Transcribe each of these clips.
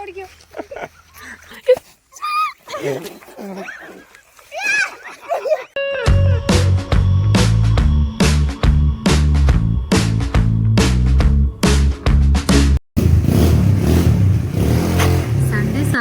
ഓടിക്കോ.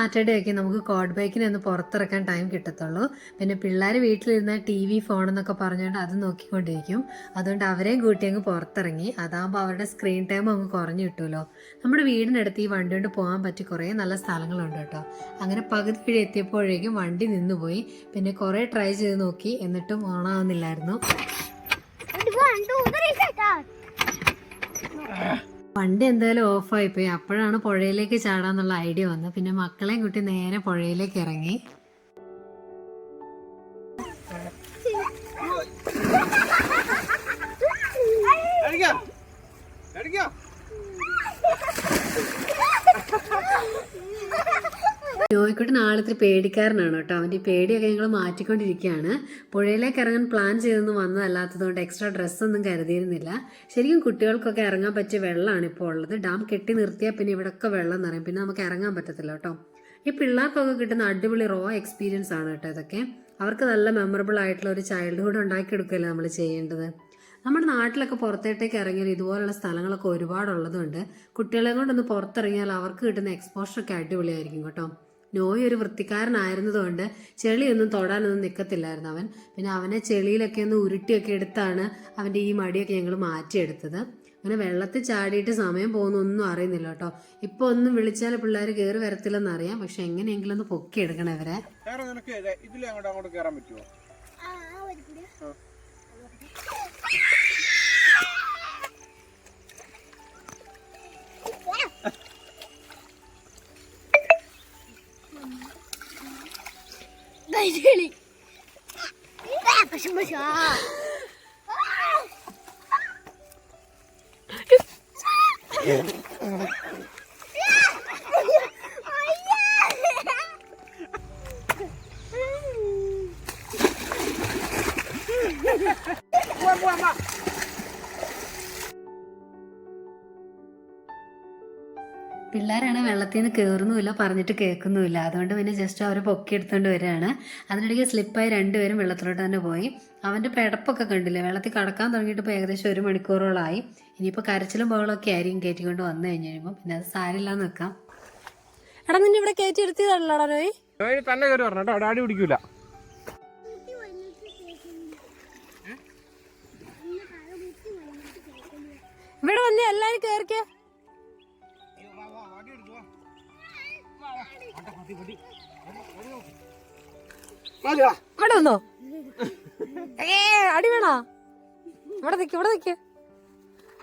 സാറ്റർഡേ ഒക്കെ നമുക്ക് കോഡ് ബൈക്കിനെ ഒന്ന് പുറത്തിറക്കാൻ ടൈം കിട്ടത്തുള്ളൂ. പിന്നെ പിള്ളേർ വീട്ടിലിരുന്ന ടി വി ഫോൺ എന്നൊക്കെ പറഞ്ഞുകൊണ്ട് അത് നോക്കിക്കൊണ്ടിരിക്കും. അതുകൊണ്ട് അവരെയും കൂട്ടി അങ്ങ് പുറത്തിറങ്ങി. അതാകുമ്പോൾ അവരുടെ സ്ക്രീൻ ടൈം അങ്ങ് കുറഞ്ഞു കിട്ടുമല്ലോ. നമ്മുടെ വീടിനടുത്ത് ഈ വണ്ടി കൊണ്ട് പോകാൻ പറ്റി കുറേ നല്ല സ്ഥലങ്ങളുണ്ട് കേട്ടോ. അങ്ങനെ പകുതി വഴി എത്തിയപ്പോഴേക്കും വണ്ടി നിന്നുപോയി. പിന്നെ കുറേ ട്രൈ ചെയ്ത് നോക്കി. എന്നിട്ടും ഓണാവുന്നില്ലായിരുന്നു വണ്ടി എന്തായാലും ഓഫായി പോയി. അപ്പോഴാണ് പുഴയിലേക്ക് ചാടാന്നുള്ള ഐഡിയ വന്നത്. പിന്നെ മക്കളെയും കുട്ടി നേരെ പുഴയിലേക്ക് ഇറങ്ങി. ജോയിക്കുട്ടൻ ആളിത്തിരി പേടിക്കാരനാണ് കേട്ടോ. അവന്റെ പേടിയൊക്കെ ഞങ്ങൾ മാറ്റിക്കൊണ്ടിരിക്കുകയാണ്. പുഴയിലേക്ക് ഇറങ്ങാൻ പ്ലാൻ ചെയ്തൊന്നും വന്നതല്ലാത്തതുകൊണ്ട് എക്സ്ട്രാ ഡ്രസ്സൊന്നും കരുതിയിരുന്നില്ല. ശരിക്കും കുട്ടികൾക്കൊക്കെ ഇറങ്ങാൻ പറ്റിയ വെള്ളമാണ് ഇപ്പോൾ ഉള്ളത്. ഡാം കെട്ടി നിർത്തിയാൽ പിന്നെ ഇവിടെയൊക്കെ വെള്ളം നിറയും പിന്നെ നമുക്ക് ഇറങ്ങാൻ പറ്റത്തില്ല കേട്ടോ. ഈ പിള്ളേർക്കൊക്കെ കിട്ടുന്ന അടിപൊളി റോ എക്സ്പീരിയൻസ് ആണ് കേട്ടോ ഇതൊക്കെ. അവർക്ക് നല്ല മെമ്മറബിൾ ആയിട്ടുള്ള ഒരു ചൈൽഡ്ഹുഡ് ഉണ്ടാക്കിയെടുക്കുകയല്ലേ നമ്മൾ ചെയ്യേണ്ടത്. നമ്മുടെ നാട്ടിലൊക്കെ പുറത്തേട്ടേക്ക് ഇറങ്ങിയാൽ ഇതുപോലുള്ള സ്ഥലങ്ങളൊക്കെ ഒരുപാടുള്ളതുകൊണ്ട് കുട്ടികളെ കൊണ്ടൊന്ന് പുറത്തിറങ്ങിയാൽ അവർക്ക് കിട്ടുന്ന എക്സ്പോഷറൊക്കെ അടിപൊളിയായിരിക്കും കേട്ടോ. നോയ് ഒരു വൃത്തിക്കാരനായിരുന്നതുകൊണ്ട് ചെളിയൊന്നും തൊടാനൊന്നും നിൽക്കത്തില്ലായിരുന്നു അവൻ. പിന്നെ അവനെ ചെളിയിലൊക്കെ ഒന്ന് ഉരുട്ടിയൊക്കെ എടുത്താണ് അവന്റെ ഈ മടിയൊക്കെ ഞങ്ങൾ മാറ്റിയെടുത്തത്. അങ്ങനെ വെള്ളത്തിൽ ചാടിയിട്ട് സമയം പോകുന്നൊന്നും അറിയുന്നില്ല കേട്ടോ. ഇപ്പോൾ ഒന്നും വിളിച്ചാൽ പിള്ളേർ കയറി വരത്തില്ലെന്ന് അറിയാം പക്ഷെ എങ്ങനെയെങ്കിലും ഒന്ന് പൊക്കി ഇവരെ. ഇതിലെ അങ്ങോട്ട് അങ്ങോട്ട് കയറാൻ പറ്റുമോ 在这里。不行不行啊 പിള്ളേരാണ് വെള്ളത്തിൽ നിന്ന് കയറുന്നുമില്ല പറഞ്ഞിട്ട് കേൾക്കുന്നുമില്ല. അതുകൊണ്ട് പിന്നെ ജസ്റ്റ് അവർ പൊക്കിയെടുത്തുകൊണ്ട് വരികയാണ്. അതിനിടയ്ക്ക് സ്ലിപ്പായി രണ്ടുപേരും വെള്ളത്തിലോട്ട് തന്നെ പോയി. അവന്റെ പിടപ്പൊക്കെ കണ്ടില്ലേ? വെള്ളത്തിൽ കടക്കാൻ തുടങ്ങിയിട്ട് ഇപ്പോൾ ഏകദേശം ഒരു മണിക്കൂറോളമായി ഇനിയിപ്പോൾ കരച്ചിലും ബഹളമൊക്കെ ആയിരിക്കും കയറ്റിക്കൊണ്ട് വന്നു കഴിഞ്ഞ് കഴിയുമ്പോൾ പിന്നെ അത് സാരില്ലാന്ന് വെക്കാം എടാ നിന്നെ ഇവിടെ കയറ്റി എടുത്തിയതാണല്ലോടാ നോയ് നോയി തന്നെ കയറി പറഞ്ഞു കേട്ടോ. ഡാഡി പിടിക്കൂല. ഇവിടെ വന്ന് എല്ലാരും കേറിക്കേ. ഇവിടെ വന്നോ? ഏ അടി വേണോ? ഇവിടെ നിക്ക് ഇവിടെ നിക്ക്.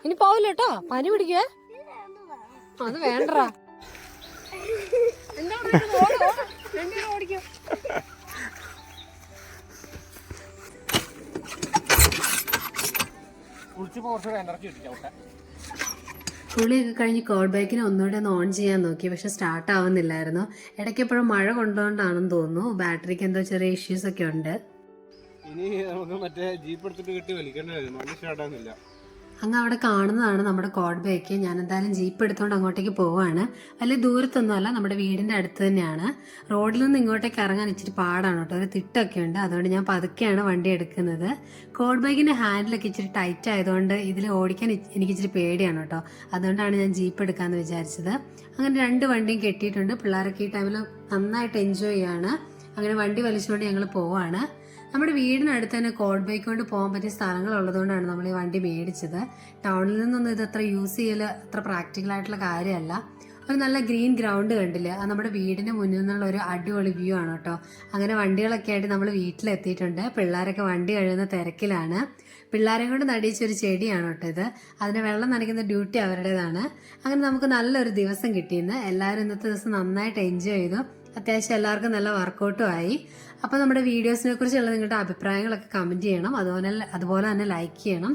ഇനി പോവില്ല കേട്ടോ. പനി പിടിക്കേ അത് വേണ്ടടാ. ഓടിക്കോ. കുളിച്ചപ്പോ കുറച്ചുകൂടെ എനർജി കിട്ടിച്ചോട്ടെ കുളിയൊക്കെ കഴിഞ്ഞ് കോൾ ബാക്കിന് ഒന്നുകൂടെ ഒന്ന് ഓൺ ചെയ്യാൻ നോക്കി. പക്ഷെ സ്റ്റാർട്ട് ആവുന്നില്ലായിരുന്നു. ഇടയ്ക്ക് എപ്പോഴും മഴ കൊണ്ടുകൊണ്ടാണെന്ന് തോന്നുന്നു. ബാറ്ററിക്ക് എന്തോ ചെറിയ ഇഷ്യൂസ് ഒക്കെ ഉണ്ട്. ഇനി നമുക്ക് മറ്റേ ജീപ്പ് എടുത്തിട്ട് കിട്ടി വലിക്കേണ്ടി വരും. സ്റ്റാർട്ട് സ്റ്റാർട്ടാകുന്നില്ല അങ്ങ് അവിടെ കാണുന്നതാണ് നമ്മുടെ കോഡ് ബേക്ക് ഞാൻ എന്തായാലും ജീപ്പ് എടുത്തുകൊണ്ട് അങ്ങോട്ടേക്ക് പോവാണ്. വലിയ ദൂരത്തൊന്നുമല്ല നമ്മുടെ വീടിന്റെ അടുത്ത് തന്നെയാണ്. റോഡിൽ നിന്ന് ഇങ്ങോട്ടേക്ക് ഇറങ്ങാൻ ഇച്ചിരി പാടാണ് കേട്ടോ. ഒരു തിട്ടൊക്കെ ഉണ്ട്. അതുകൊണ്ട് ഞാൻ പതുക്കെയാണ് വണ്ടി എടുക്കുന്നത്. കോഡ് ബൈക്കിന്റെ ഹാൻഡിലൊക്കെ ഇച്ചിരി ടൈറ്റ് ആയതുകൊണ്ട് ഇതിൽ ഓടിക്കാൻ എനിക്ക് ഇച്ചിരി പേടിയാണ് കേട്ടോ. അതുകൊണ്ടാണ് ഞാൻ ജീപ്പ് എടുക്കാമെന്ന് വിചാരിച്ചത്. അങ്ങനെ രണ്ട് വണ്ടിയും കെട്ടിയിട്ടുണ്ട്. പിള്ളേരൊക്കെ ഈ ടൈമിൽ നന്നായിട്ട് എൻജോയ് ചെയ്യാണ്. അങ്ങനെ വണ്ടി വലിച്ചുകൊണ്ട് ഞങ്ങൾ പോവാണ്. നമ്മുടെ വീടിനടുത്ത് തന്നെ കോഡ് ബൈക്ക് കൊണ്ട് പോകാൻ പറ്റിയ സ്ഥലങ്ങൾ ഉള്ളതുകൊണ്ടാണ് നമ്മൾ ഈ വണ്ടി മേടിച്ചത്. ടൗണിൽ നിന്നൊന്നും ഇത് അത്ര യൂസ് ചെയ്യൽ അത്ര പ്രാക്ടിക്കൽ ആയിട്ടുള്ള കാര്യമല്ല. ഒരു നല്ല ഗ്രീൻ ഗ്രൗണ്ട് കണ്ടില്ലേ? അത് നമ്മുടെ വീടിന് മുന്നിൽ നിന്നുള്ള ഒരു അടിപൊളി വ്യൂ ആണ് കേട്ടോ. അങ്ങനെ വണ്ടികളൊക്കെ ആയിട്ട് നമ്മൾ വീട്ടിലെത്തിയിട്ടുണ്ട്. പിള്ളേരൊക്കെ വണ്ടി കഴുകുന്ന തിരക്കിലാണ്. പിള്ളേരെ കൊണ്ട് നടിയിച്ച ഒരു ചെടിയാണ് കേട്ടോ ഇത്. അതിന് വെള്ളം നനയ്ക്കുന്ന ഡ്യൂട്ടി അവരുടേതാണ്. അങ്ങനെ നമുക്ക് നല്ലൊരു ദിവസം കിട്ടിയിരുന്നു എല്ലാവരും ഇന്നത്തെ ദിവസം നന്നായിട്ട് എൻജോയ് ചെയ്തു. അത്യാവശ്യം എല്ലാവർക്കും നല്ല വർക്കൗട്ടും ആയി. അപ്പോൾ നമ്മുടെ വീഡിയോസിനെ കുറിച്ചുള്ള നിങ്ങളുടെ അഭിപ്രായങ്ങളൊക്കെ കമന്റ് ചെയ്യണം. അതുപോലെ അതുപോലെ തന്നെ ലൈക്ക് ചെയ്യണം.